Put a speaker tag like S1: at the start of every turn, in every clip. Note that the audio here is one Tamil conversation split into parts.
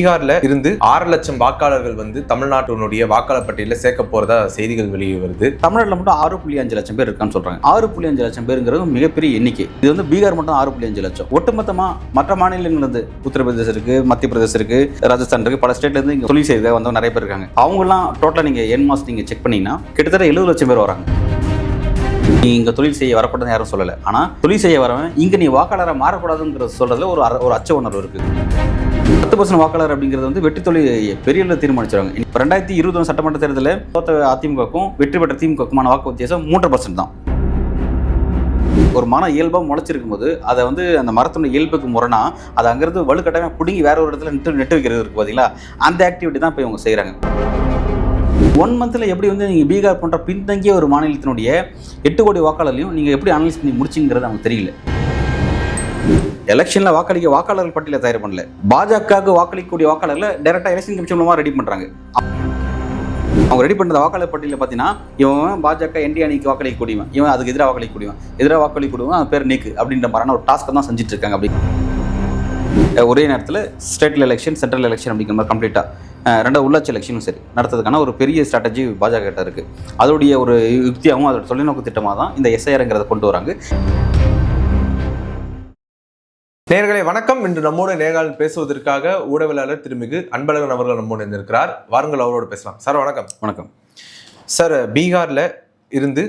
S1: பீகார்ல இருந்து ஆறு லட்சம் வாக்காளர்கள் வந்து தமிழ்நாட்டினுடைய வாக்காளர் பட்டியலில் சேர்க்க போறதா செய்திகள் வெளியே வருது.
S2: தமிழ்நாட்டில் மட்டும் ஆறு புள்ளி அஞ்சு லட்சம் பேர் இருக்கான்னு சொல்றாங்க. ஆறு புள்ளி அஞ்சு லட்சம் பேருங்கிறது மிகப்பெரிய எண்ணிக்கை. இது வந்து பீகார் மட்டும் ஆறு புள்ளி அஞ்சு லட்சம். ஒட்டுமொத்தமா மற்ற மாநிலங்கள் இருந்து உத்தரப்பிரதேசம் இருக்கு மத்திய பிரதேசம் இருக்கு ராஜஸ்தான் இருக்கு பல ஸ்டேட்ல இருந்து இங்க தொழில் செய்த வந்தவங்க நிறைய பேர் இருக்காங்க. அவங்கலாம் டோட்டலா நீங்க என் மாஸ் நீங்க செக் பண்ணீங்கன்னா கிட்டத்தட்ட எழுபது லட்சம் பேர் வராங்க. நீ இங்க தொழில் செய்ய வரக்கூடாதுன்னு யாரும் சொல்லலை. ஆனா தொழில் செய்ய வரவன் இங்க நீ வாக்காளராக மாறக்கூடாதுங்கிறது சொல்றதுல ஒரு ஒரு அச்ச உணர்வு இருக்கு. பத்து பர்சன்ட் வாக்காளர் அப்படிங்கிறது வந்து வெற்றி தொழில் பெரிய அளவில் தீர்மானிச்சிருவாங்க. இப்போ ரெண்டாயிரத்தி இருபது சட்டமன்ற தேர்தலில் தோத்த அதிமுகவுக்கும் வெற்றி பெற்ற திமுகக்குமான வாக்கு வித்தியாசம் மூன்று பர்சன்ட் தான். ஒரு மரம் இயல்பாக முளைச்சிருக்கும் போது அதை வந்து அந்த மரத்தினுடைய இயல்புக்கு முரணா அதை அங்கேருந்து வலுக்கட்டாயமாக பிடுங்கி வேற ஒரு இடத்துல நெட்டு நெட்டு வைக்கிறது இருக்கு பார்த்தீங்களா அந்த ஆக்டிவிட்டி தான் இப்போ இவங்க செய்கிறாங்க ஒன் மந்தில் எப்படி வந்து நீங்கள் பீகார் போன்ற பின்தங்கிய ஒரு மாநிலத்தினுடைய எட்டு கோடி வாக்காளர்களையும் நீங்கள் எப்படி அனலைஸ் பண்ணி முடிச்சிங்கிறது அவங்க தெரியல. எலெக்ஷனில் வாக்களிக்க வாக்காளர்கள் பட்டியலை தயார் பண்ணல. பாஜகவுக்கு வாக்களிக்கக்கூடிய வாக்காளர்களை டேரெக்டாக எலெக்ஷன் கமிஷன் மூலமாக ரெடி பண்ணுறாங்க அவங்க ரெடி பண்ணுற வாக்காளர் பட்டியலில் பார்த்தீங்கன்னா இவன் பாஜக என்டி அணிக்கு வாக்களிக்கக்கூடியவன். இவன் அதுக்கு எதிராக வாக்களிக்கக்கூடியவன். எதிராக வாக்களிக்கூடியவன் அவன் பேர் நீக்கு அப்படின்ற மாதிரியான ஒரு டாஸ்க்கை தான் செஞ்சுட்டு இருக்காங்க அப்படி. ஒரே நேரத்தில் ஸ்டேட் எலெக்ஷன் சென்ட்ரல் எலெக்ஷன் அப்படிங்கிற மாதிரி கம்ப்ளீட்டாக ரெண்டாவது உள்ளாட்சி எலெக்ஷனும் சரி நடத்துறதுக்கான ஒரு பெரிய ஸ்ட்ராட்டஜி பாஜக கிட்ட இருக்குது அதோடைய ஒரு யுக்தியாகவும் அதோட தொலைநோக்கு திட்டமாக தான் இந்த எஸ்ஐஆருங்கிறத கொண்டு வராங்க.
S1: நேர்களே வணக்கம். இன்று நம்மோட நேர்காணல் பேசுவதற்காக ஊடகவியலாளர் திருமிகு அன்பழகன் அவர்கள் நம்மோடு இருந்திருக்கிறார் வாருங்கள் அவரோடு பேசலாம். சார் வணக்கம்.
S2: வணக்கம்.
S1: சார் பீகார்ல இருந்து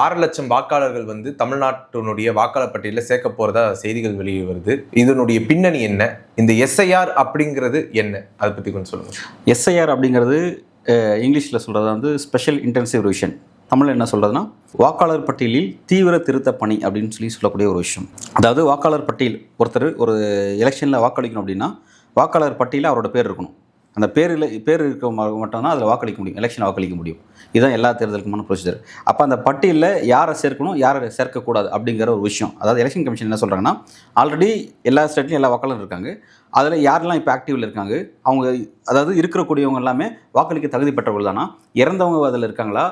S1: ஆறு லட்சம் வாக்காளர்கள் வந்து தமிழ்நாட்டினுடைய வாக்காளர் பட்டியலில் சேர்க்க போறதா செய்திகள் வெளியே வருது. இதனுடைய பின்னணி என்ன? இந்த எஸ்ஐஆர் அப்படிங்கிறது என்ன? அதை பத்தி கொஞ்சம் சொல்லுங்க.
S2: எஸ்ஐஆர் அப்படிங்கிறது இங்கிலீஷில் சொல்கிறது வந்து ஸ்பெஷல் இன்டென்சிவ் ரிவிஷன் தமிழில் என்ன சொல்கிறதுனா வாக்காளர் பட்டியலில் தீவிர திருத்த பணி அப்படின்னு சொல்லி சொல்லக்கூடிய ஒரு விஷயம். அதாவது வாக்காளர் பட்டியல் ஒருத்தர் ஒரு எலெக்ஷனில் வாக்களிக்கணும் அப்படின்னா வாக்காளர் பட்டியலில் அவரோட பேர் இருக்கணும். அந்த பேரில் பேர் இருக்க மட்டும்தான் அதில் வாக்களிக்க முடியும் எலெக்ஷனில் வாக்களிக்க முடியும். இதுதான் எல்லா தேர்தலுக்குமான ப்ரொசீஜர் அப்போ அந்த பட்டியலில் யாரை சேர்க்கணும் யாரை சேர்க்கக்கூடாது அப்படிங்கிற ஒரு விஷயம். அதாவது எலெக்ஷன் கமிஷன் என்ன சொல்கிறாங்கன்னா ஆல்ரெடி எல்லா ஸ்டேட்லையும் எல்லா வாக்காளரும் இருக்காங்க. அதில் யாரெல்லாம் இப்போ ஆக்டிவில் இருக்காங்க? அவங்க அதாவது இருக்கக்கூடியவங்க எல்லாமே வாக்களிக்க தகுதி பெற்றவர்கள் தானா? இறந்தவங்க அதில் இருக்காங்களா?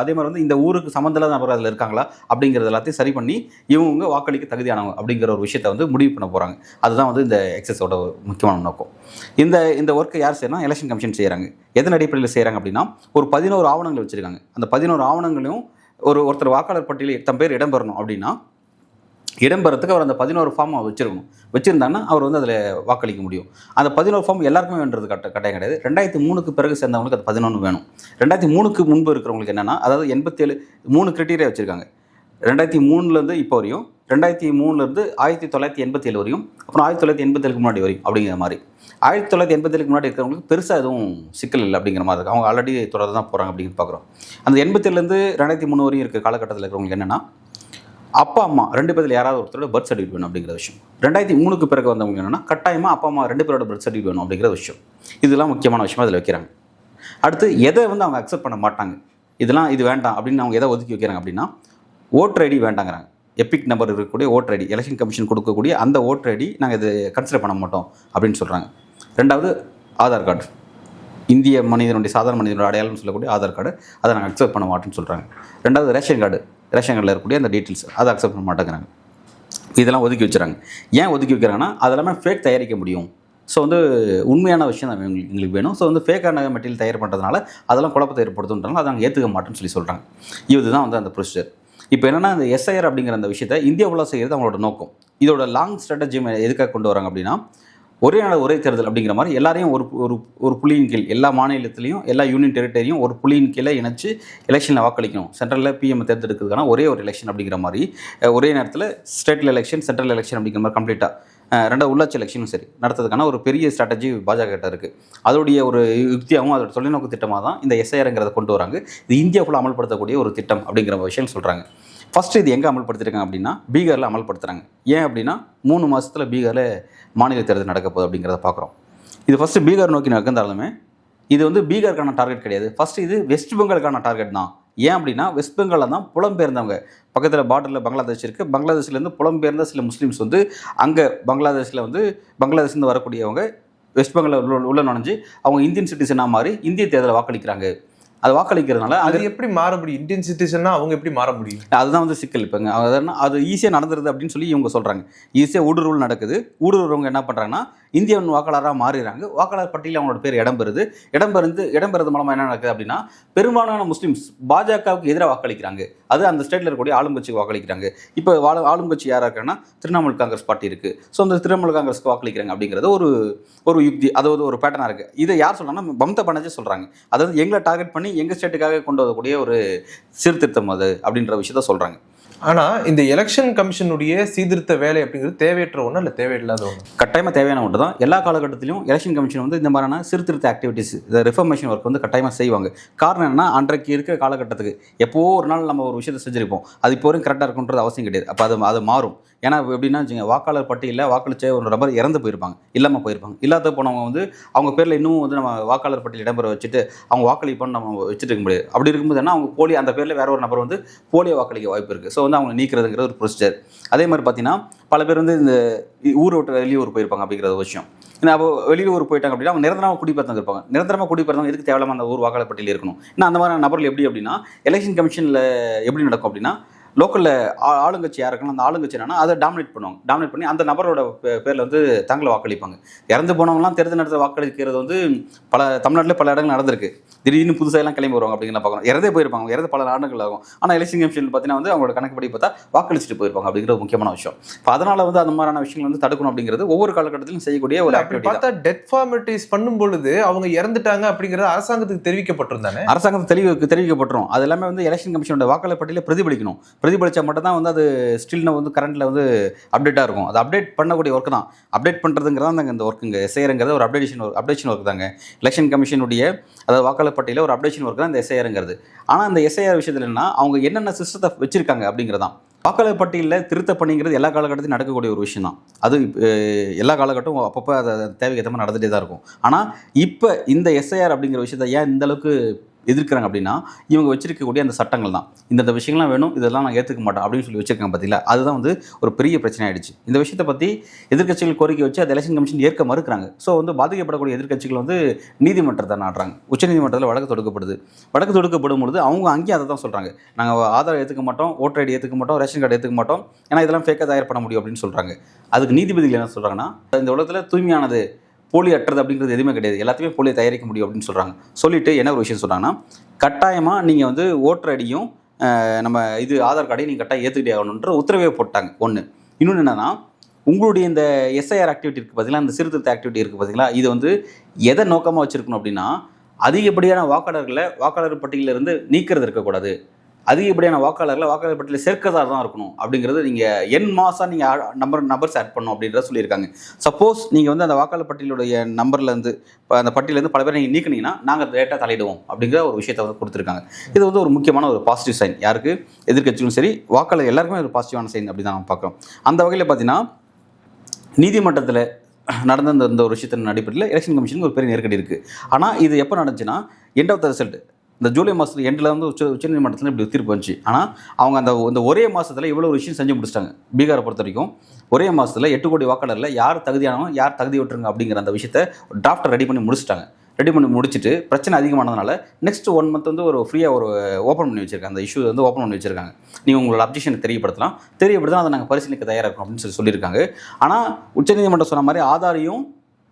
S2: அதே மாதிரி வந்து இந்த ஊருக்கு சம்மந்தம் நபர் அதில் இருக்காங்களா? அப்படிங்கிறது எல்லாத்தையும் சரி பண்ணி இவங்க வாக்களிக்க தகுதியானவங்க அப்படிங்கிற ஒரு விஷயத்தை வந்து முடிவு பண்ண போகிறாங்க அதுதான் வந்து இந்த எக்ஸஸோட முக்கியமான நோக்கம். இந்த இந்த ஒர்க்கை யார் செய்யணும் எலெக்ஷன் கமிஷன் செய்கிறாங்க எதன் அடிப்படையில் செய்கிறாங்க அப்படின்னா ஒரு பதினோரு ஆவணங்கள் வச்சுருக்காங்க. அந்த பதினோரு ஆவணங்களையும் ஒரு ஒருத்தர் வாக்காளர் பட்டியலில் தம் பேர் இடம்பெறணும் அப்படின்னா இடம்பெறத்துக்கு அவர் அந்த பதினோரு ஃபார்ம் வச்சிருக்கணும். வச்சுருந்தாங்கன்னா அவர் வந்து அதில் வாக்களிக்க முடியும். அந்த பதினோரு ஃபார்ம் எல்லாருக்குமே வேண்டது கட்ட கட்டாயம் கிடையாது. ரெண்டாயிரத்தி மூணுக்கு பிறகு சேர்ந்தவங்களுக்கு அது பதினொன்று வேணும். ரெண்டாயிரத்தி மூணுக்கு முன்பு இருக்கிறவங்களுக்கு என்னென்னா அதாவது எண்பத்தேழு மூணு கிரிட்டீரியா வச்சுருக்காங்க. ரெண்டாயிரத்தி மூணுலேருந்து இப்போ வரையும் ரெண்டாயிரத்தி மூணுலேருந்து ஆயிரத்தி தொள்ளாயிரத்தி எண்பத்தேழு வரையும் அப்புறம் ஆயிரத்தி தொள்ளாயிரத்தி எண்பத்தேழுக்கு முன்னாடி வரையும் அப்படிங்கிற மாதிரி. ஆயிரத்தி தொள்ளாயிரத்தி எண்பத்தேழுக்கு முன்னாடி இருக்கிறவங்களுக்கு பெருசாக எதுவும் சிக்கல் இல்லை அப்படிங்கிற மாதிரி இருக்குது அவங்க ஆல்ரெடி தொடர்ந்து தான் போகிறாங்க அப்படின்னு பார்க்குறோம் அந்த எண்பத்தேழுலேருந்து ரெண்டாயிரத்தி மூணு வரையும் இருக்க காலகட்டத்தில் இருக்கிறவங்களுக்கு என்னென்னா அப்பா அம்மா ரெண்டு பேரில் யாராவது ஒருத்தரோட பர்த் சர்டிஃபிகேட் வேணும் அப்படிங்கிற விஷயம். ரெண்டாயிரத்தி மூணுக்கு பிறகு வந்தவங்க என்னன்னா கட்டாயமாக அப்பா அம்மா ரெண்டு பேரோட பர்த் சர்டிஃபிகேட் வேணும் அப்படிங்கிற விஷயம். இதெல்லாம் முக்கியமான விஷயமா அதில் வைக்கிறாங்க. அடுத்து எதை வந்து அவங்க அக்செப்ட் பண்ண மாட்டாங்க? இதெல்லாம் இது வேண்டாம் அப்படின்னு அவங்க எதை ஒதுக்கி வைக்கிறாங்க அப்படின்னா ஓட்டர் ஐடி வேண்டாங்கிறாங்க. எபிக் நம்பர் இருக்கக்கூடிய ஓட்டர் ஐடி எலெக்ஷன் கமிஷன் கொடுக்கக்கூடிய அந்த ஓட்டர் ஐடி நாங்கள் இது கன்சிடர் பண்ண மாட்டோம் அப்படின்னு சொல்கிறாங்க ரெண்டாவது ஆதார் கார்டு. இந்திய மனிதனுடைய சாதாரண மனிதனுடைய அடையாளம்னு சொல்லக்கூடிய ஆதார் கார்டு அதை நாங்கள் அக்செப்ட் பண்ண மாட்டோம்னு சொல்கிறாங்க ரெண்டாவது ரேஷன் கார்டு. ரேஷன் கார்டில் இருக்கக்கூடிய அந்த டீட்டெயில்ஸ் அதை அக்செப்ட் பண்ண மாட்டேங்கிறாங்க. இதெல்லாம் ஒதுக்கி வச்சுறாங்க. ஏன் ஒதுக்கி வைக்கிறாங்கன்னா அதெல்லாமே ஃபேக் தயாரிக்க முடியும். ஸோ வந்து உண்மையான விஷயம் தான் எங்களுக்கு எங்களுக்கு வேணும். ஸோ வந்து ஃபேக்கான மெட்டீரியல் தயார் பண்ணுறதுனால அதெல்லாம் குழப்பத்தை ஏற்படுத்துன்றாங்க அதை நாங்கள் ஏற்றுக்க மாட்டோம்னு சொல்லி சொல்கிறாங்க இதுதான் வந்து அந்த ப்ரொசீஜர் இப்போ என்னென்னா இந்த எஸ்ஐஆர் அப்படிங்கிற அந்த விஷயத்தை இந்தியாவில் செய்கிறது அவங்களோட நோக்கம். இதோட லாங் ஸ்ட்ராட்டஜி எதுக்காக கொண்டு வராங்க அப்படின்னா ஒரே நாள் ஒரே தேர்தல் அப்படிங்கிற மாதிரி எல்லாரையும் ஒரு ஒரு ஒரு புள்ளியின் கீழ் எல்லா மாநிலத்திலையும் எல்லா யூனியன் டெரிட்டரியும் ஒரு புள்ளியின் கீழே இணைச்சு எலெக்ஷனில் வாக்களிக்கணும். சென்ட்ரலில் பிஎம் தேர்ந்தெடுக்கிறதுக்கான ஒரே ஒரு எலெக்ஷன் அப்படிங்கிற மாதிரி ஒரே நேரத்தில் ஸ்டேட்டில் எலெக்ஷன் சென்ட்ரல் எலெக்ஷன் அப்படிங்கிற மாதிரி கம்ப்ளீட்டாக ரெண்டாவது உள்ளாட்சி எலெக்ஷனும் சரி நடத்துறதுக்கான ஒரு பெரிய ஸ்ட்ராட்டஜி பாஜக கிட்ட இருக்குது அதோடைய ஒரு யுக்தியாகவும் அதோட தொலைநோக்கு திட்டமாக தான் இந்த எஸ்ஐஆருங்கிறத கொண்டு வராங்க. இது இந்தியா ஃபுல்லாக அமல்படுத்தக்கூடிய ஒரு திட்டம் அப்படிங்கிற விஷயம் சொல்கிறாங்க ஃபஸ்ட்டு இது எங்கே அமல்படுத்திருக்காங்க அப்படின்னா பீகாரில் அமல்படுத்துகிறாங்க ஏன் அப்படின்னா மூணு மாதத்தில் பீகாரில் மாநில தேர்தல் நடக்க போகுது அப்படிங்கிறத பார்க்குறோம். இது ஃபஸ்ட்டு பீகார் நோக்கி நகர்ந்தாலுமே இது வந்து பீகாருக்கான டார்கெட் கிடையாது. ஃபஸ்ட்டு இது வெஸ்ட் பெங்காலுக்கான டார்கெட் தான். ஏன் அப்படின்னா வெஸ்ட் பெங்காலில் தான் புலம்பெயர்ந்தவங்க. பக்கத்தில் பார்டரில் பங்களாதேஷ் இருக்குது பங்களாதேஷ்லேருந்து புலம்பெயர்ந்த சில முஸ்லீம்ஸ் வந்து அங்கே பங்களாதேஷில் வந்து பங்களாதேஷ்லேருந்து வரக்கூடியவங்க வெஸ்ட் பெங்காலில் உள்ள உள்ள நுழைஞ்சு அவங்க இந்தியன் சிட்டிசனாக மாறி இந்திய தேர்தலை வாக்களிக்கிறாங்க. அது வாக்களிக்கிறதுனால
S1: அது எப்படி மாற முடியும்? இந்தியன் சிட்டிசன்னா அவங்க எப்படி மாற முடியும்?
S2: அதுதான் வந்து சிக்கல் இப்போங்க. அதான் அது ஈஸியாக நடந்துருது அப்படின்னு சொல்லி இவங்க சொல்கிறாங்க ஈஸியாக ஊடுருவல் நடக்குது. ஊடுருவவங்க என்ன பண்ணுறாங்கன்னா இந்தியாவின் வாக்காளராக மாறிடுறாங்க வாக்காளர் பட்டியலில் அவங்களோட பேர் இடம்பெறுது. இடம்பெறுந்து இடம்பெறது மூலமாக என்ன நடக்குது அப்படின்னா பெரும்பாலான முஸ்லீம்ஸ் பாஜகவுக்கு எதிராக வாக்களிக்கிறாங்க. அது அந்த ஸ்டேட்டில் இருக்கக்கூடிய ஆளுங்கட்சிக்கு வாக்களிக்கிறாங்க. இப்போ வாழ ஆளுங்கட்சி யாராக இருக்காங்கன்னா திரிணாமுல் காங்கிரஸ் பார்ட்டி இருக்குது ஸோ அந்த திரிணாமுல் காங்கிரஸ்க்கு வாக்களிக்கிறாங்க அப்படிங்கிறது ஒரு ஒரு யுக்தி அதாவது ஒரு பேட்டர்னாக இருக்குது இதை யார் சொல்கிறாங்கன்னா மம்தா பானர்ஜி சொல்கிறாங்க அதாவது எங்களை டார்கெட் பண்ணி எங்கள் ஸ்டேட்டுக்காக கொண்டு வரக்கூடிய ஒரு சீர்திருத்தம் அது அப்படின்ற விஷயத்த சொல்கிறாங்க
S1: ஆனால் இந்த எலெக்ஷன் கமிஷனுடைய சீர்திருத்த வேலை அப்படிங்கிறது தேவையற்ற ஒன்று இல்லை தேவையில்லாத ஒன்று
S2: கட்டாயமாக தேவையான ஒன்று தான். எல்லா காலகட்டத்திலும் எலெக்ஷன் கமிஷன் வந்து இந்த மாதிரியான சீர்திருத்த ஆக்டிவிட்டீஸ் இந்த ரிஃபர்மேஷன் ஒர்க் வந்து கட்டாயமாக செய்வாங்க. காரணம் என்னன்னா அன்றைக்கு இருக்கிற காலகட்டத்துக்கு எப்போ ஒரு நாள் நம்ம ஒரு விஷயத்தை செஞ்சிருப்போம். அது இப்போ வரைக்கும் கரெக்டாக இருக்குன்றது அவசியம் கிடையாது. அப்போ அது அது மாறும். ஏன்னா எப்படின்னா வச்சுங்க வாக்காளர் பட்டியலில் வாக்களிச்ச ஒரு நபர் இறந்து போயிருப்பாங்க. இல்லாமல் போயிருப்பாங்க. இல்லாத போனவங்க வந்து அவங்க பேரில் இன்னும் வந்து நம்ம வாக்காளர் பட்டியல் இடம்பெற வச்சுட்டு அவங்க வாக்களிப்பான்னு நம்ம வச்சுட்டு இருக்க முடியாது. அப்படி இருக்கும்போது என்ன அவங்க போலி அந்த பேரில் வேற ஒரு நபர் வந்து போலியோ வாக்களிக்க வாய்ப்பு இருக்குது ஸோ வந்து அவங்களை நீக்கிறதுங்கிற ஒரு ப்ரொசீஜர் அதே மாதிரி பார்த்தீங்கன்னா பல பேர் வந்து இந்த ஊரை விட்டு வெளியூர் போயிருப்பாங்க அப்படிங்கிற ஒரு விஷயம். ஏன்னா அப்போ வெளியூர் போயிட்டாங்க அப்படின்னா அவங்க நிரந்தரமாக குடிபெயர்ந்தவங்க இருப்பாங்க. நிரந்தரமாக குடிபெயர்ந்தவங்க எதுக்கு தேவையில்லாம அந்த ஊர் வாக்காளர் பட்டியல் இருக்கணும்? ஏன்னா அந்த மாதிரி நபர்கள் எப்படி அப்படின்னா எலெக்ஷன் கமிஷனில் எப்படி நடக்கும் அப்படின்னா லோக்கலில் ஆளுங்கட்சி யார் இருக்காங்களோ அந்த ஆளுங்கட்சி என்னன்னா அதை டாமினேட் பண்ணுவாங்க. டாமினேட் பண்ணி அந்த நபரோட பேர்ல வந்து தங்களை வாக்களிப்பாங்க. இறந்து போனவங்கலாம் தேர்தல் நடத்த வாக்களிக்கிறது வந்து பல தமிழ்நாட்டில் பல இடங்கள் நடந்திருக்கு. திடீர்னு புதுசாக எல்லாம் கிளம்பி வருவாங்க அப்படிங்கிற பார்க்கணும். இறந்தே போயிருப்பாங்க. இறந்து பல நாடுகள் ஆகும். ஆனால் எலெக்ஷன் கமிஷன் பார்த்தீங்கன்னா வந்து அவங்களோட கணக்குப்படி பார்த்தா வாக்களிச்சுட்டு போயிருப்பாங்க அப்படிங்கிற ஒரு முக்கியமான விஷயம். இப்போ அதனால வந்து அந்த மாதிரியான விஷயங்கள் வந்து தடுக்கணும் அப்படிங்கிறது ஒவ்வொரு காலகட்டத்திலும் செய்யக்கூடிய ஒரு ஆக்டிவிட்டி
S1: பார்த்தா டெத் ஃபார்மலிட்டிஸ் பண்ணும் பொழுது அவங்க இறந்துட்டாங்க அப்படிங்கறது அரசாங்கத்துக்கு தெரிவிக்கப்பட்டிருந்தானே?
S2: அரசாங்கம் தெளிவு தெரிவிக்கப்பட்டுரும். அது எல்லாமே வந்து எலெக்ஷன் கமிஷனோட வாக்காளர் பட்டியலில் பிரதிபலிக்கணும். பிரதிபலிச்சா மட்டும்தான் வந்து அது ஸ்டில் வந்து கரண்ட்டில் வந்து அப்டேட்டாக இருக்கும். அது அப்டேட் பண்ணக்கூடிய ஒர்க் தான். அப்டேட் பண்ணுறதுங்கிறதா தாங்க இந்த ஒர்க்குங்க எஸ்ஐஆருங்கிறது ஒரு அப்டேஷன் ஒர்க் அப்டேஷன் ஒர்க் தாங்க. எலெக்ஷன் கமிஷனுடைய அதாவது வாக்காளர் பட்டியலில் ஒரு அப்டேஷன் ஒர்க் தான் இந்த எஸ்ஐஆருங்கிறது ஆனால் அந்த எஸ்ஐஆர் விஷயத்தில் என்ன அவங்க என்னென்ன சிஸ்டத்தை வச்சிருக்காங்க அப்படிங்கிறதான். வாக்காளர் பட்டியலில் திருத்த பணிங்கிறது எல்லா காலகட்டத்திலும் நடக்கக்கூடிய ஒரு விஷயம் தான் அது எல்லா காலகட்டமும் அப்பப்போ அதை தேவைக்கேற்ற மாதிரி நடந்துகிட்டே தான் இருக்கும். ஆனால் இப்போ இந்த எஸ்ஐஆர் அப்படிங்கிற விஷயத்தை ஏன் இந்தளவுக்கு எதிர்க்கிறாங்க அப்படின்னா இவங்க வச்சிருக்கக்கூடிய அந்த சட்டங்கள் தான். இந்தந்த விஷயங்கள்லாம் வேணும் இதெல்லாம் நான் ஏற்றுக்க மாட்டேன் அப்படின்னு சொல்லி வச்சிருக்காங்க பார்த்தீங்களா அதுதான் வந்து ஒரு பெரிய பிரச்சனை ஆயிடுச்சு. இந்த விஷயத்தை பற்றி எதிர்க்கட்சிகள் கோரிக்கை வச்சு அந்த எலெக்ஷன் கமிஷன் ஏற்க மறுக்கிறாங்க. ஸோ வந்து பாதிக்கப்படக்கூடிய எதிர்க்கட்சிகள் வந்து நீதிமன்றத்தை நாடுறாங்க. உச்சநீதிமன்றத்தில் வழக்கு தொடுக்கப்படுது. வழக்கு தொடுக்கப்படும் பொழுது அவங்க அங்கேயும் அதை தான் சொல்கிறாங்க நாங்கள் ஆதார் ஏற்றுக்க மாட்டோம் ஓட்டர் ஐடி ஏற்றுக்க மாட்டோம் ரேஷன் கார்டு ஏற்றுக்க மாட்டோம். ஏன்னா இதெல்லாம் ஃபேக்காக தயார் பண்ண முடியும் அப்படின்னு சொல்கிறாங்க அதுக்கு நீதிபதிகள் என்ன சொல்கிறாங்கன்னா இந்த உலகத்தில் தூய்மையானது போலி அற்றது அப்படிங்கிறது எதுவுமே கிடையாது. எல்லாத்தையுமே போலியை தயாரிக்க முடியும் அப்படின்னு சொல்கிறாங்க சொல்லிட்டு என்ன ஒரு விஷயம் சொல்கிறாங்கன்னா கட்டாயமாக நீங்கள் வந்து ஓட்டர் ஐடியும் நம்ம இது ஆதார் கார்டையும் நீங்கள் கட்டாயம் ஏற்றுக்கிட்டே ஆகணுன்ற உத்தரவே போட்டாங்க. ஒன்று இன்னொன்று என்னென்னா உங்களுடைய இந்த எஸ்ஐஆர் ஆக்டிவிட்டி இருக்குது பார்த்தீங்களா இந்த சீர்திருத்த ஆக்டிவிட்டி இருக்குது பார்த்தீங்களா இது வந்து எதை நோக்கமாக வச்சுருக்கணும் அப்படின்னா அதிகப்படியான வாக்காளர்களை வாக்காளர் பட்டியலிருந்து நீக்கிறது இருக்கக்கூடாது. அதிகப்படியான வாக்காளர்களை வாக்காளர் பட்டியலில் சேர்க்கறதா தான் இருக்கணும். அப்படிங்கிறது நீங்கள் என் மாதம் நீங்கள் நம்பர் நம்பர்ஸ் ஆட் பண்ணும் அப்படின்றத சொல்லியிருக்காங்க. சப்போஸ் நீங்கள் வந்து அந்த வாக்காளர் பட்டியலுடைய நம்பர்லேருந்து இப்போ அந்த பட்டியலேருந்து பல பேர் நீங்கள் நீக்கினீங்கன்னா நாங்கள் லேட்டாக தலையிடுவோம் அப்படிங்கிற ஒரு விஷயத்தை வந்து கொடுத்துருக்காங்க. இது வந்து ஒரு முக்கியமான ஒரு பாசிட்டிவ் சைன் யாருக்கு? எதிர்கட்சிகளும் சரி வாக்காளர் எல்லாருக்குமே ஒரு பாசிட்டிவான சைன் அப்படி தான் நம்ம பார்க்குறோம். அந்த வகையில் பார்த்தீங்கன்னா நீதிமன்றத்தில் நடந்த இந்த ஒரு விஷயத்தின் அடிப்படையில் எலெக்ஷன் கமிஷனுக்கு ஒரு பெரிய நெருக்கடி இருக்குது ஆனால் இது எப்போ நடந்துச்சுன்னா எண்ட் ஆஃப் த ரிசல்ட் இந்த ஜூலை மாதத்துல எண்டில் வந்து உச்ச உச்சநீதிமன்றத்தில் இப்படி தீர்ப்பு வந்துச்சு. ஆனால் அவங்க அந்த இந்த ஒரே மாதத்தில் இவ்வளோ ஒரு விஷயம் செஞ்சு முடிச்சிட்டாங்க. பீகாரை பொறுத்த வரைக்கும் ஒரே மாதத்தில் எட்டு கோடி வாக்காளரில் யார் தகுதியானவங்க யார் தகுதி விட்டுருங்க அப்படிங்கிற அந்த விஷயத்தை டிராஃப்ட்டை ரெடி பண்ணி முடிச்சிட்டாங்க. ரெடி பண்ணி முடிச்சுட்டு பிரச்சனை அதிகமானதுனால நெக்ஸ்ட் ஒன் மந்த் வந்து ஒரு ஃப்ரீயாக ஒரு ஓப்பன் பண்ணி வச்சிருக்காங்க. அந்த இஷ்யூ வந்து ஓப்பன் பண்ணி வச்சிருக்காங்க. நீங்கள் உங்களோட அப்ஜெக்ஷனை தெரியப்படுத்தலாம். தெரியப்படுத்தினா அதை நாங்கள் பரிசீலிக்க தயாராக இருக்கோம் அப்படின்னு சொல்லி சொல்லியிருக்காங்க. ஆனால் உச்சநீதிமன்றம் சொன்ன மாதிரி ஆதாரையும்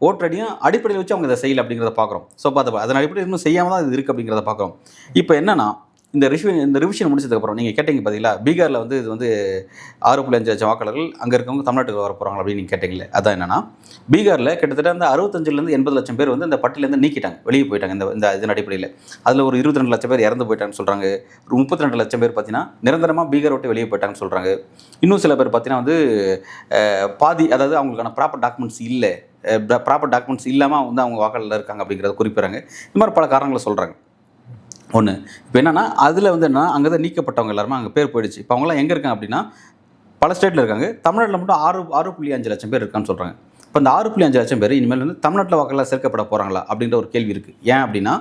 S2: ஓட்டடியும் அடிப்படையில் வச்சு அவங்க இதை செய்யலை அப்படிங்கிறத பார்க்குறோம். ஸோ பார்த்து அதன் அடிப்படையில் இன்னும் செய்யாமல் தான் இது இருக்குது அப்படிங்கிறத பார்க்குறோம். இப்போ என்னென்னா இந்த ரிவிஷன் இந்த ரிவிஷன் முடிச்சதுக்கப்புறம் நீங்கள் கேட்டீங்க பார்த்தீங்களா பீகாரில் வந்து இது வந்து ஆறு புள்ளி அஞ்சு லட்சம் வாக்காளர்கள் அங்கே இருக்கவங்க தமிழ்நாட்டுக்கு வர போகிறாங்க அப்படின்னு நீங்கள் கேட்டீங்களே அதான் என்னென்னா பீகாரில் கிட்டத்தட்ட அந்த அறுபத்தஞ்சிலேருந்து எண்பது லட்சம் பேர் வந்து இந்த பட்டியிலேருந்து நீக்கிட்டாங்க. வெளியே போயிட்டாங்க இந்த இந்த இதன் அடிப்படையில். அதில் ஒரு இருபத்தி ரெண்டு லட்சம் பேர் இறந்து போயிட்டாங்கன்னு சொல்கிறாங்க ஒரு முப்பத்தி ரெண்டு லட்சம் பேர் பார்த்தீங்கன்னா நிரந்தரமாக பீகார் விட்டு வெளியே போயிட்டாங்கன்னு சொல்கிறாங்க இன்னும் சில பேர் பார்த்தீங்கன்னா வந்து பாதி அதாவது அவங்களுக்கான ப்ராப்பர் டாக்குமெண்ட்ஸ் இல்லை. ப்ராப்பர் டாக்குமெண்ட்ஸ் இல்லாமல் வந்து அவங்க வாக்காளர் இருக்காங்க அப்படிங்கிறத குறிப்பிட்றாங்க. இந்த மாதிரி பல காரணங்களை சொல்கிறாங்க ஒன்று இப்போ என்னென்னா அதில் வந்து என்னென்னா அங்கே தான் நீக்கப்பட்டவங்க எல்லாருமே அங்கே பேர் போயிடுச்சு. இப்போ அவங்களாம் எங்கே இருக்காங்க அப்படின்னா பல ஸ்டேட்டில் இருக்காங்க. தமிழ்நாட்டில் மட்டும் ஆறு ஆறு புள்ளி அஞ்சு லட்சம் பேர் இருக்கான்னு சொல்கிறாங்க இப்போ இந்த ஆறு புள்ளி அஞ்சு லட்சம் பேர் இனிமேல் வந்து தமிழ்நாட்டில் வாக்காளர் சேர்க்கப்பட போகிறாங்களா அப்படின்ற ஒரு கேள்வி இருக்குது ஏன் அப்படின்னா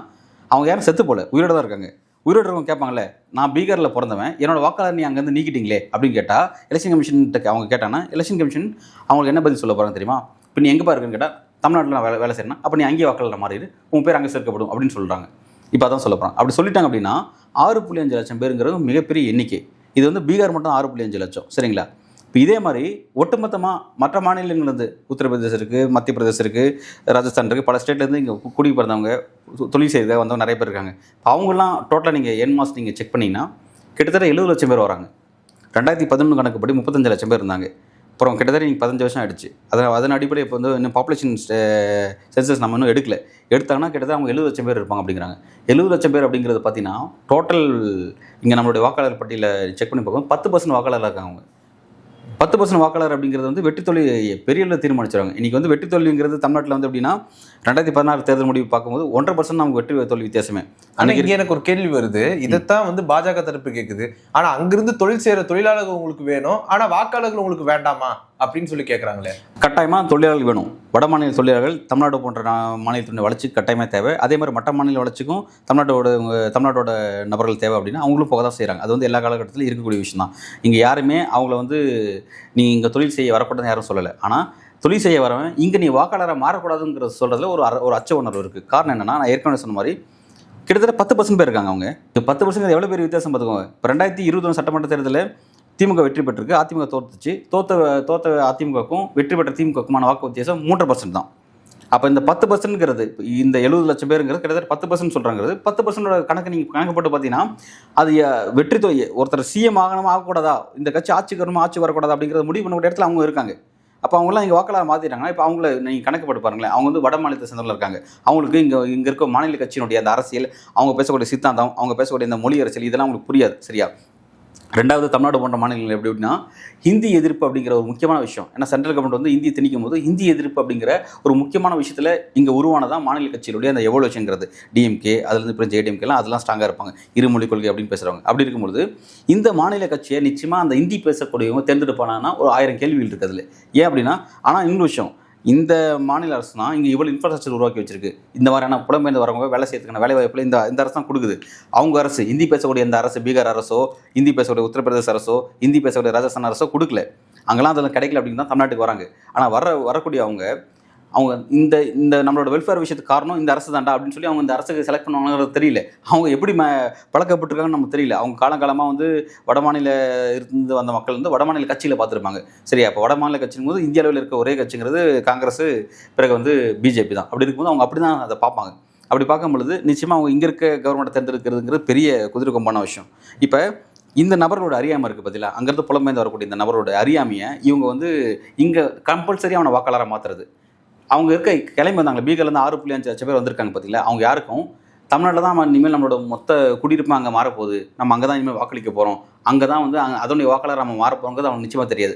S2: அவங்க யாரும் செத்து போல உயிரோடு தான் இருக்காங்க. உயிரோடு இருக்கவங்க கேட்பாங்கல்ல நான் பீகாரில் பிறந்தவன். என்னோட வாக்காளர் நீ அங்கேருந்து நீக்கிட்டீங்களே? அப்படின்னு கேட்டால் எலெக்ஷன் கமிஷன் அவங்க கேட்டாங்கன்னா எலெக்ஷன் கமிஷன் அவங்களுக்கு என்ன பதில் சொல்ல போகிறாங்க தெரியுமா? இப்போ நீ எங்கே இருக்குன்னு கேட்டால் தமிழ்நாட்டில் நான் வேலை வேலை செய்யணும் அப்போ நீ அங்கேயே வாக்காளர் மாறிடு உன் பேர் அங்கே சேர்க்கப்படும் அப்படின்னு சொல்கிறாங்க இப்போ அதான் சொல்ல போகிறாங்க அப்படி சொல்லிட்டாங்க அப்படின்னா ஆறு புள்ளி அஞ்சு லட்சம் பேருங்கிறது மிகப்பெரிய எண்ணிக்கை. இது வந்து பீகார் மட்டும் ஆறு புள்ளி அஞ்சு லட்சம் சரிங்களா? இப்போ இதே மாதிரி ஒட்டுமொத்தமாக மற்ற மாநிலங்கள்லேருந்து உத்தரப்பிரதேசம் இருக்குது மத்திய பிரதேசம் இருக்குது ராஜஸ்தான் இருக்குது பல ஸ்டேட்லேருந்து இங்கே குடி பிறந்தவங்க தொ- தொழில் செய்த வந்தவங்க நிறைய பேர் இருக்காங்க. இப்போ அவங்கெல்லாம் டோட்டலாக நீங்கள் என் மாஸ் நீங்கள் செக் பண்ணிங்கன்னா கிட்டத்தட்ட எழுபது லட்சம் பேர் வராங்க. ரெண்டாயிரத்தி பதினொன்று கணக்குப்படி முப்பத்தஞ்சு லட்சம் பேர் இருந்தாங்க. அப்புறம் கிட்டத்தட்ட நீங்கள் பதினஞ்சு வருஷம் ஆயிடுச்சு. அதன் அதன் அடிப்படையில் இப்போ வந்து இன்னும் பாப்புலேஷன் சென்சஸ் eh, நம்ம இன்னும் எடுக்கல. எடுத்தாங்கன்னா கிட்டத்தட்ட அவங்க எழுபது லட்சம் பேர் இருப்பாங்க அப்படிங்கிறாங்க. எழுபது லட்சம் பேர் அப்படிங்கிறது பார்த்தீங்கன்னா டோட்டல் இங்கே நம்மளுடைய வாக்காளர் பட்டியலில் செக் பண்ணி பார்க்கும் பத்து பர்சன்ட் வாக்காளராக இருக்காங்க அவங்க. பத்து பர்சன்ட் வாக்காளர் அப்படிங்கிறது வந்து வெற்றி தோல்வி பெரிய அளவில் தீர்மானிச்சிருவாங்க. இன்றைக்கி வந்து வெற்றி தோல்விங்கிறது தமிழ்நாட்டில் வந்து எப்படின்னா ரெண்டாயிரத்தி பதினாறு தேர்தல் முடிவு பார்க்கும்போது ஒன்றரை பர்சன்ட் நமக்கு வெற்றி தோல்வி வித்தியாசமே. அன்னைக்கு
S1: எனக்கு ஒரு கேள்வி வருது. இதைத்தான் வந்து பாஜக தரப்பு கேக்குது. ஆனா அங்கிருந்து தொழில் செய்யற தொழிலாளர்கள் உங்களுக்கு வேணும். ஆனா வாக்காளர்கள் உங்களுக்கு வேண்டாமா? அப்படின்னு சொல்லி கேட்குறாங்களே
S2: கட்டாயமாக தொழிலாளர்கள் வேணும். வட மாநில தொழிலாளர்கள் தமிழ்நாடு போன்ற மாநிலத்தினுடைய வளர்ச்சி கட்டாயமாக தேவை. அதே மாதிரி மற்ற மாநில வளர்ச்சிக்கும் தமிழ்நாட்டோட தமிழ்நாட்டோட நபர்கள் தேவை அப்படின்னா அவங்களும் போக தான் செய்கிறாங்க அது வந்து எல்லா காலகட்டத்திலும் இருக்கக்கூடிய விஷயம் தான். இங்கே யாருமே அவங்கள வந்து நீ இங்கே தொழில் செய்ய வரக்கூடாதுன்னு யாரும் சொல்லலை. ஆனால் தொழில் செய்ய வரவன் இங்கே நீ வாக்காளராக மாறக்கூடாதுங்கிற சொல்கிறதுல ஒரு ஒரு அச்ச உணர்வு இருக்குது காரணம் என்னன்னா நான் ஏற்கனவே சொன்ன மாதிரி கிட்டத்தட்ட பத்து பர்சன்ட் பேர் இருக்காங்க அவங்க. இப்போ பத்து பர்சன்ட் எவ்வளோ பேர் வித்தியாசம் பார்த்துக்கோங்க. இப்போ ரெண்டாயிரத்தி இருபது சட்டமன்ற தேர்தலில் திமுக வெற்றி பெற்றிருக்கு. அதிமுக தோத்துச்சு. தோத்த தோத்த அதிமுகக்கும் வெற்றி பெற்ற திமுகக்குமான வாக்கு வித்தியாசம் மூன்றரை பர்சன்ட் தான். அப்போ இந்த பத்து பர்சன்ட்ங்கிறது இந்த எழுபது லட்சம் பேருங்கிறது கிட்டத்தட்ட பத்து பர்சன்ட் சொல்கிறாங்கிறது பத்து பர்சன்டோட கணக்கு நீங்கள் கணக்கு போட்டு பார்த்தீங்கன்னா அது வெற்றி தொகை ஒருத்தர் சிஎம் ஆகணுமா ஆகக்கூடாதா? இந்த கட்சி ஆட்சிக்கு வரணுமா ஆட்சி வரக்கூடாதா? அப்படிங்கிறத முடிவு பண்ணக்கூடிய இடத்துல அவங்க இருக்காங்க. அப்போ அவங்களாம் இங்கே வாக்காளர் மாற்றிட்டாங்கன்னா இப்போ அவங்கள நீங்கள் கணக்கு போட்டு பாருங்களேன். அவங்க வந்து வட மாநிலத்தை சேர்ந்தவர்கள் இருக்காங்க. அவங்களுக்கு இங்கே இங்கே இருக்க மாநில கட்சியினுடைய அந்த அரசியல் அவங்க பேசக்கூடிய சித்தாந்தம் அவங்க பேசக்கூடிய இந்த மொழி அரசியல் இதெல்லாம் அவங்களுக்கு புரியாது சரியா? ரெண்டாவது தமிழ்நாடு போன்ற மாநிலங்கள் எப்படி அப்படின்னா ஹிந்தி எதிர்ப்பு அப்படிங்கிற ஒரு முக்கியமான விஷயம். ஏன்னா சென்ட்ரல் கவர்மெண்ட் வந்து ஹிந்தியை திணிக்கும் போது ஹிந்தி எதிர்ப்பு அப்படிங்கிற ஒரு முக்கியமான விஷயத்தில் இங்கே உருவானதான் மாநில கட்சியிலுடைய அந்த எவல்யூஷன்ங்கிறது டிஎம்கே அதுலேருந்து பிரிஞ்ச ஏடிஎம்கேலாம் அதெல்லாம் ஸ்ட்ராங்காக இருப்பாங்க. இருமொழி கொள்கை அப்படின்னு பேசுகிறவங்க அப்படி இருக்கும்பொழுது இந்த மாநில கட்சியை நிச்சயமாக அந்த ஹிந்தி பேசக்கூடியவங்க தேர்ந்தெடுப்பானா ஒரு ஆயிரம் கேள்விகள் இருக்குது அதில். ஏன் அப்படின்னா ஆனால் இன்னொரு விஷயம் இந்த மாநில அரசு தான் இங்கே இவ்வளோ இன்ஃப்ராஸ்ட்ரக்சர் உருவாக்கி வச்சிருக்கு. இந்த மாதிரியான புலம்பெயர்ந்து வரவங்க வேலை செய்யறதுக்கான வேலை வாய்ப்பில் இந்த இந்த அரசு தான் கொடுக்குது. அவங்க அரசு ஹிந்தி பேசக்கூடிய இந்த அரசு பீகார் அரசோ ஹிந்தி பேசக்கூடிய உத்தரப்பிரதேச அரசோ ஹிந்தி பேசக்கூடிய ராஜஸ்தான் அரசோ கொடுக்கல. அங்கெல்லாம் அதெல்லாம் கிடைக்கல அப்படின்னு தான் தமிழ்நாட்டுக்கு வராங்க. ஆனால் வர வரக்கூடிய அவங்க அவங்க இந்த இந்த நம்மளோட வெல்ஃபேர் விஷயத்துக்கு காரணம் இந்த அரசு தான்டா அப்படின்னு சொல்லி அவங்க இந்த அரசுக்கு செலக்ட் பண்ணுவாங்கிறது தெரியல. அவங்க எப்படி ம பழக்கப்பட்டிருக்காங்கன்னு நமக்கு தெரியல. அவங்க காலங்காலமாக வந்து வடமாநில இருந்து வந்த மக்கள் வந்து வடமாநில கட்சியில் பார்த்துருப்பாங்க. சரியா? அப்போ வடமாநில கட்சிங்கும் போது இந்திய அளவில் இருக்க ஒரே கட்சிங்கிறது காங்கிரஸ் பிறகு வந்து பிஜேபி தான். அப்படி இருக்கும்போது அவங்க அப்படி தான் அதை பார்ப்பாங்க. அப்படி பார்க்கும் பொழுது நிச்சயமாக அவங்க இங்கே இருக்க கவர்மெண்ட்டை தேர்ந்தெடுக்கிறதுங்கிறது பெரிய குதிரை கொம்பான விஷயம். இப்போ இந்த நபர்களோட அறியாமை இருக்குது பதிலாக அங்கேருந்து புலம்பெயர்ந்து வரக்கூடிய இந்த நபரோட அறியாமையை இவங்க வந்து இங்கே கம்பல்சரி அவனை வாக்காளராக மாற்றுறது அவங்க இருக்க கிளம்பி வந்தாங்க. பீகார்லேருந்து ஆறு புள்ளி அஞ்சு லட்சம் பேர் வந்திருக்காங்க பார்த்தீங்களா அவங்க யாருக்கும்? தமிழ்நாட்டில் தான் இனிமேல் நம்மளோட மொத்த குடியிருப்பு அங்கே மாறப்போகுது. நம்ம அங்கே தான் இனிமேல் வாக்களிக்க போகிறோம் அங்கே தான் வந்து அதனுடைய வாக்காளர் நம்ம மாறப்போங்கிறது அவனுக்கு நிச்சயமாக தெரியாது.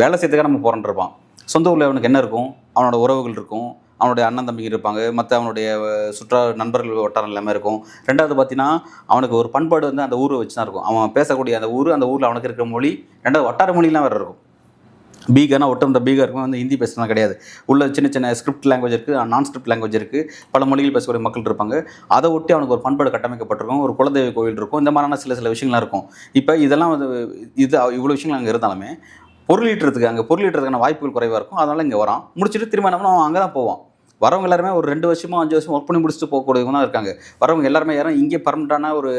S2: வேலை செய்யறதுக்காக நம்ம போகிறோன்றிருப்பான் சொந்த ஊரில் அவனுக்கு என்ன இருக்கும்? அவனோட உறவுகள் இருக்கும். அவனுடைய அண்ணன் தம்பிங்க இருப்பாங்க. மற்ற அவனுடைய சுற்றா நண்பர்கள் வட்டாரம் எல்லாமே இருக்கும். ரெண்டாவது பார்த்தீங்கன்னா அவனுக்கு ஒரு பண்பாடு வந்து அந்த ஊரை வச்சு தான் இருக்கும். அவன் பேசக்கூடிய அந்த ஊர் அந்த ஊரில் அவனுக்கு இருக்கிற மொழி ரெண்டாவது வட்டார மொழிலாம் வேறு இருக்கும். பீகார்னா ஒட்டுமொத்த பீகாருக்கும் வந்து ஹிந்தி பேசுறது கிடையாது. உள்ள சின்ன சின்ன ஸ்கிரிப்ட் லாங்குவேஜ் இருக்குது நான் ஸ்கிரிப்ட் லாங்குவேஜ் இருக்குது பல மொழிகள் பேசக்கூடிய மக்கள் இருப்பாங்க. அதை ஒட்டி அவனுக்கு ஒரு பண்பாடு கட்டமைக்கப்பட்டிருக்கும் ஒரு குலதெய்வ கோவில் இருக்கும். இந்த மாதிரியான சில சில விஷயங்கள்லாம் இருக்கும். இப்போ இதெல்லாம் வந்து இது இவ்வளோ விஷயங்கள் அங்கே இருந்தாலுமே பொருளீட்டுறதுக்கு அங்கே பொருளீட்டுறதுக்கான வாய்ப்புகள் குறைவாக இருக்கும். அதனால் இங்கே வரான். முடிச்சுட்டு திரும்ப என்ன அவன் அங்கே தான் போவான். வரவங்க எல்லாருமே ஒரு ரெண்டு வருஷமோ அஞ்சு வருஷம் ஒர்க் பண்ணி முடிச்சுட்டு போகக்கூடியவங்க தான் இருக்காங்க. வரவங்க எல்லாருமே யாரும் இங்கே பர்மனண்டான ஒரு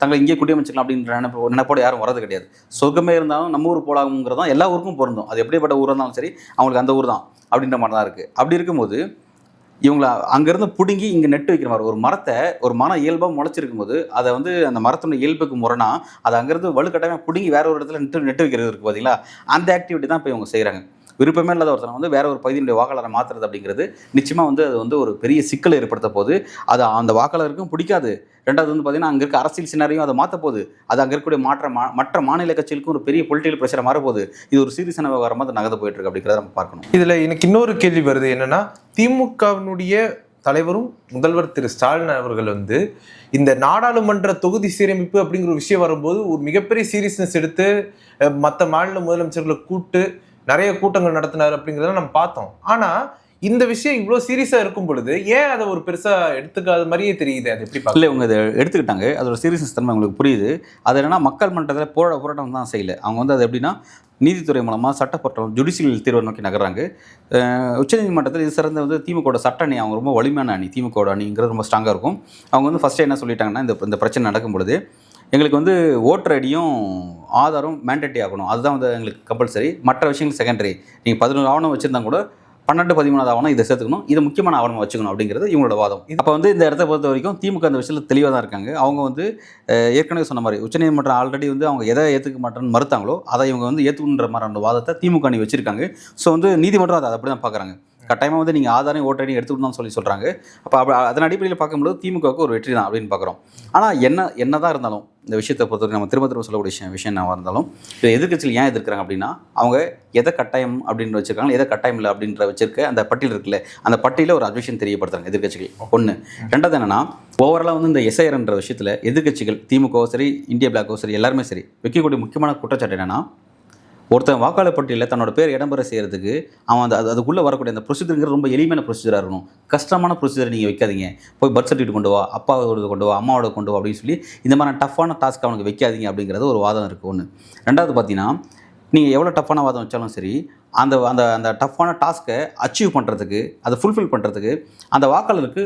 S2: தங்களை இங்கே குடியமைச்சிக்கலாம் அப்படின்ற நினைப்பு நினைப்போட யாரும் வரது கிடையாது. சொர்க்கமே இருந்தாலும் நம்ம ஊர் போலாங்கிறது தான் எல்லா ஊருக்கும் பொருந்தும். அது எப்படிப்பட்ட ஊராக இருந்தாலும் சரி அவங்களுக்கு அந்த ஊர் தான் அப்படின்ற மாதிரி தான் இருக்குது அப்படி இருக்கும்போது இவங்களை அங்கேருந்து பிடுங்கி இங்கே நெட்டு வைக்கிற மாதிரி ஒரு மரத்தை ஒரு மன இயல்பாக முளைச்சிருக்கும் போது அதை வந்து அந்த மரத்தினுடைய இயல்புக்கு முரணா அதை அங்கேருந்து வலுக்கட்டாயமாக பிடுங்கி வேற ஒரு இடத்துல நெட்டு நெட்டு வைக்கிறது இருக்குது பார்த்தீங்களா அந்த ஆக்டிவிட்டி தான் இப்போ இவங்க செய்கிறாங்க விருப்பமே இல்லாத ஒருத்தனை வந்து வேற ஒரு பகுதியினுடைய வாக்காளரை மாற்றுறது அப்படிங்கிறது நிச்சயமாக வந்து அது வந்து ஒரு பெரிய சிக்கலை ஏற்படுத்த போது அது அந்த வாக்காளருக்கும் பிடிக்காது. ரெண்டாவது வந்து பார்த்தீங்கன்னா அங்கே இருக்க அரசியல் சின்னாரையும் அதை மாற்ற போகுது. அது அங்கே இருக்கக்கூடிய மாற்ற மா மற்ற மாநில கட்சிகளுக்கும் ஒரு பெரிய பொலிட்டிக்கல் பிரச்சனை மாறப்போகுது இது ஒரு சீரியஸான விவகாரமாக அது நகர்ந்து போயிட்டு இருக்கு அப்படிங்கிறத நம்ம பார்க்கணும்.
S1: இதில் எனக்கு இன்னொரு கேள்வி வருது என்னன்னா திமுகவினுடைய தலைவரும் முதல்வர் திரு. ஸ்டாலின் அவர்கள் வந்து இந்த நாடாளுமன்ற தொகுதி சீரமைப்பு அப்படிங்கிற ஒரு விஷயம் வரும்போது ஒரு மிகப்பெரிய சீரியஸ்னஸ் எடுத்து மற்ற மாநில முதலமைச்சர்களை கூப்பிட்டு நிறைய கூட்டங்கள் நடத்தினார் அப்படிங்கிறத நம்ம பார்த்தோம். ஆனா இந்த விஷயம் இவ்வளோ சீரியஸா இருக்கும் பொழுது ஏன் அதை ஒரு பெருசா எடுத்துக்காத மாதிரியே தெரியுது? அது எப்படி
S2: இல்லை இவங்க இதை எடுத்துக்கிட்டாங்க. அதோட சீரியஸ்னஸ் தன்மை உங்களுக்கு புரியுது. அது என்னன்னா மக்கள் மன்றத்தில் போரா போராட்டம் தான் செய்யல. அவங்க வந்து அது எப்படின்னா நீதித்துறை மூலமாக சட்டப்பட்டம் ஜுடிஷியல் தீர்வை நோக்கி நகர்றாங்க. உச்சநீதிமன்றத்தில் இது சிறந்த வந்து திமுகவோட சட்ட அணி அவங்க ரொம்ப வலிமையான அணி. திமுகவோட அணிங்கிறது ரொம்ப ஸ்ட்ராங்காக இருக்கும். அவங்க வந்து ஃபஸ்ட்டு என்ன சொல்லிட்டாங்கன்னா இந்த இந்த பிரச்சனை நடக்கும் பொழுது எங்களுக்கு வந்து ஓட்டர் ஐடியும் ஆதாரம் மேண்டேட்டரி ஆகணும். அதுதான் வந்து எங்களுக்கு கம்பல்சரி மற்ற விஷயங்கள் செகண்டரி நீங்கள் பதினொரு ஆவணம் வச்சுருந்தா கூட பன்னெண்டு பதிமூணாவது ஆவணம் இதை சேர்த்துக்கணும். இது முக்கியமான ஆவணம் வச்சுக்கணும் அப்படிங்கிறது இவங்களோட வாதம். அப்போ வந்து இந்த இடத்த பொறுத்த வரைக்கும் திமுக அந்த விஷயத்தில் தெளிவாக தான் இருக்காங்க. அவங்க வந்து ஏற்கனவே சொன்ன மாதிரி உச்சநீதிமன்றம் ஆல்ரெடி வந்து அவங்க எதை ஏற்றுக்க மாட்டேன்னு மறுத்தாங்களோ அதை இவங்க வந்து ஏற்றுக்குன்ற மாதிரி அந்த வாதத்தை திமுக அணி வச்சிருக்காங்க. ஸோ வந்து நீதிமன்றம் அதை அப்படி தான் பார்க்குறாங்க. கட்டாயமாக வந்து நீங்கள் ஆதாரம் ஓட்டர் ஐடி எடுத்துக்கணும்னு சொல்லி சொல்கிறாங்க அப்போ அதன் அடிப்படையில் பார்க்கும்போது திமுகவுக்கு ஒரு வெற்றி தான் அப்படின்னு பார்க்குறோம். ஆனால் என்ன என்ன தான் இருந்தாலும் இந்த விஷயத்தை பொறுத்தவரை நம்ம திரும்ப திரும்ப சொல்லக்கூடிய விஷயம் விஷயம் என்ன இருந்தாலும் இதை எதிர்க்கட்சிகள் ஏன் எதிர்க்கிறாங்க அப்படின்னா அவங்க எதை கட்டாயம் அப்படின்னு வச்சிருக்காங்க எதை கட்டாயம் இல்லை அப்படின்ற வச்சிருக்க அந்த பட்டியல் இருக்குல்ல அந்த பட்டியலில் ஒரு அட்மிஷன் தெரியப்படுத்துறாங்க எதிர்க்கட்சிகள். ஒன்று ரெண்டாவது என்னன்னா ஓவராலாக வந்து இந்த எஸ்ஐஆர்ன்ற விஷயத்தில் எதிர்க்கட்சிகள் திமுகவோ சரி இந்தியா பிளாக்கோ சரி எல்லாருமே சரி வைக்கக்கூடிய முக்கியமான குற்றச்சாட்டு என்னன்னா ஒருத்தன் வாக்காளர் பட்டியலில் தன்னோட பேர் இடம்பெற செய்கிறதுக்கு அவன் அந்த அது அதுக்குள்ளே வரக்கூடிய அந்த ப்ரொசீஜருங்கிறது ரொம்ப எளிமையான ப்ரொசீஜராக இருக்கணும். கஷ்டமான ப்ரொசீஜர் நீங்கள் வைக்காதீங்க. போய் பர்த் சர்டிஃபிகேட் கொண்டு வா அப்பாவோட கொண்டு வா அம்மாவோட கொண்டு வா அப்படின்னு சொல்லி இந்த மாதிரி டஃப்பான டாஸ்க் அவனுக்கு வைக்காதீங்க அப்படிங்கிறது ஒரு வாதம் இருக்குது ஒன்று ரெண்டாவது பார்த்தீங்கன்னா நீங்கள் எவ்வளோ டஃப்பான வாதம் வச்சாலும் சரி அந்த அந்த அந்த டஃப்பான டாஸ்க்கை அச்சீவ் பண்ணுறதுக்கு அதை ஃபுல்ஃபில் பண்ணுறதுக்கு அந்த வாக்காளருக்கு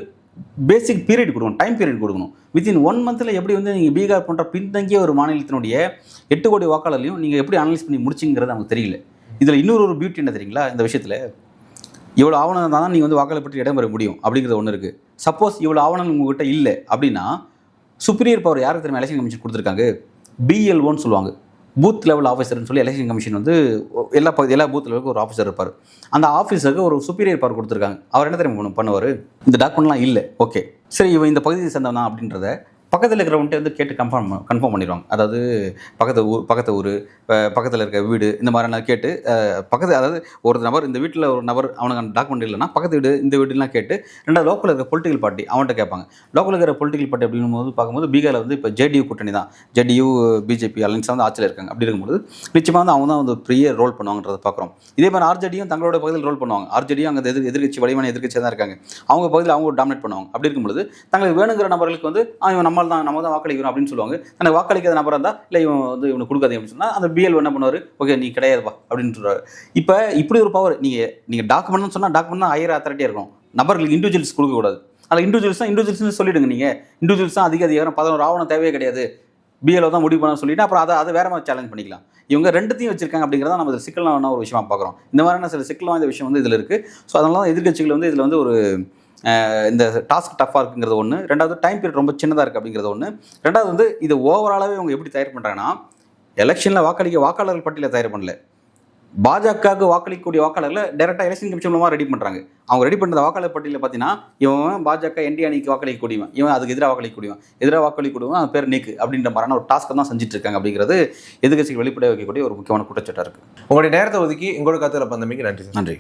S2: பேசிக் பீரியட் கொடுக்கணும் டைம் பீரியட் கொடுக்கணும். வித்தின் ஒன் மந்தில் எப்படி வந்து நீங்கள் பீகார் போன்ற பின்தங்கிய ஒரு மாநிலத்தினுடைய எட்டு கோடி வாக்காளர்களையும் நீங்கள் எப்படி அனலைஸ் பண்ணி முடிச்சிங்கிறது நமக்கு தெரியல. இதில் இன்னொரு ஒரு பியூட்டி என்ன தெரியுங்களா? இந்த விஷயத்தில் இவ்வளோ ஆவணம் தான் நீங்கள் வந்து வாக்காளர் பற்றி இடம்பெற முடியும் அப்படிங்கிறது ஒன்று இருக்குது சப்போஸ் இவ்வளோ ஆவணங்கள் உங்ககிட்ட இல்லை அப்படின்னா சுப்பீரியர் பவர் யாருக்கு திரும்ப எலெக்ஷன் கமிஷன் கொடுத்துருக்காங்க. பிஎல்ஓன்னு சொல்லுவாங்க. பூத் லெவல் ஆஃபீஸர்னு சொல்லி எலெக்ஷன் கமிஷன் வந்து எல்லா பகுதி எல்லா பூத் லெவலுக்கு ஒரு ஆஃபீஸர் இருப்பார். அந்த ஆஃபீஸருக்கு ஒரு சுப்பீரியர் பவர் கொடுத்துருக்காங்க. அவர் என்ன தெரியும் பண்ணுவார்? இந்த டாக்குமெண்ட்லாம் இல்லை. ஓகே சரி இவன் இந்த பகுதியை சேர்ந்தவனா அப்படின்றத பக்கத்தில் இருக்கிறவன்ட்டு வந்து கேட்டு கன்ஃபார்ம் கன்ஃபார்ம் பண்ணிடுவாங்க. அதாவது பக்கத்து ஊர் பக்கத்து ஊர் பக்கத்தில் இருக்க வீடு இந்த மாதிரிலாம் கேட்டு பக்கத்து அதாவது ஒரு நபர் இந்த வீட்டில் ஒரு நபர் அவனுக்கு அந்த டாக்குமெண்ட் இல்லைன்னா பக்கத்து வீடு இந்த வீடுலாம் கேட்டு ரெண்டாவது லோக்கலில் இருக்க பொலிட்டிக்கல் பார்ட்டி அவன்கிட்ட கேட்பாங்க. லோக்கலில் இருக்கிற பொலிட்டிக்கல் பார்ட்டி அப்படின்னும் போது பார்க்கும்போது பீகாரில் வந்து இப்போ ஜேடியு கூட்டணி தான். ஜேடியூ பிஜேபி அலைன்ஸ் வந்து ஆட்சியில் இருக்காங்க. அப்படி இருக்கும்போது நிச்சயமாக வந்து அவங்க தான் வந்து பெரிய ரோல் பண்ணுவாங்கன்றத பார்க்குறோம். இதே மாதிரி ஆர்ஜேடியும் தங்களோட பகுதியில் ரோல் பண்ணுவாங்க. ஆர்ஜேடியும் அங்கே எதிர் எதிர்கட்சி வலிமையான எதிர்கட்சியாக தான் இருக்காங்க. அவங்க பகுதியில் அவங்க டாமினேட் பண்ணுவாங்க. அப்படி இருக்கும்போது தங்களுக்கு வேணுங்கிற நபர்களுக்கு வந்து அவன் நம்ம நம்மால் தான் நம்ம தான் வாக்களிக்கிறோம் அப்படின்னு சொல்லுவாங்க. தனக்கு வாக்களிக்காத நபராக இருந்தால் இல்லை இவன் வந்து இவனை கொடுக்காதீங்க அப்படின்னு சொன்னால் அந்த பிஎல் என்ன பண்ணுவார்? ஓகே நீ கிடையாதுப்பா அப்படின்னு சொல்றாரு. இப்போ இப்படி ஒரு பவர் நீங்கள் நீங்கள் டாக்குமெண்ட்னு சொன்னால் டாக்குமெண்ட் தான் ஹையர் அத்தாரிட்டியாக இருக்கும் நபர்களுக்கு இண்டிவிஜுவல்ஸ் கொடுக்கக்கூடாது அதில் இண்டிவிஜுவல்ஸ் தான் இண்டிவிஜுவல்ஸ்னு சொல்லிடுங்க நீங்கள் இண்டிவிஜுவல்ஸ் தான் அதிக அதிகாரம் பதினோரு ஆவணம் தேவையே கிடையாது. பிஎல்ஓ தான் முடிவு பண்ண சொல்லிட்டு அப்புறம் அதை அதை வேற மாதிரி சேலஞ்ச் பண்ணிக்கலாம். இவங்க ரெண்டுத்தையும் வச்சிருக்காங்க அப்படிங்கிறத நம்ம சிக்கலான ஒரு விஷயமா பார்க்குறோம். இந்த மாதிரியான சில சிக்கலான இந்த விஷயம் வந்து இதில் இருக்குது ஸோ அதனால தான் எதிர்கட்சிகள் வந்து இதில் வந்து ஒரு இந்த டாஸ்க் டஃப்பாக இருக்குங்கிறது ஒன்று ரெண்டாவது டைம் பீரியட் ரொம்ப சின்னதாக இருக்குது அப்படிங்கிறது ஒன்று ரெண்டாவது வந்து இது ஓவராலாகவே அவங்க எப்படி தயார் பண்ணுறாங்கன்னா எலெக்ஷனில் வாக்களிக்க வாக்காளர்கள் பட்டியலை தயார் பண்ணல. பாஜகவுக்கு வாக்களிக்கக்கூடிய வாக்காளர்களை டேரெக்டாக எலெக்ஷன் கமிஷன் மூலமாக ரெடி பண்ணுறாங்க அவங்க ரெடி பண்ணுற வாக்காளர் பட்டியலில் பார்த்தீங்கன்னா இவன் பாஜக என்டி அணிக்கு வாக்களிக்கக்கூடியவன். இவன் அதுக்கு எதிராக வாக்களிக்கக்கூடியவன். எதிராக வாக்களிக்கூடியவன் அது பேர் நீக்கு அப்படின்ற மாதிரியான ஒரு டாஸ்க்கை தான் செஞ்சுட்டு இருக்காங்க அப்படிங்கிறது எதிர்க்கட்சிகள் வெளிப்படைய வைக்கக்கூடிய ஒரு முக்கியமான குற்றச்சாட்டாக இருக்குது
S1: உங்களுடைய நேரத்தை ஒதுக்கி எங்களோட கருத்துல பந்தமைக்கு நன்றி
S2: நன்றி.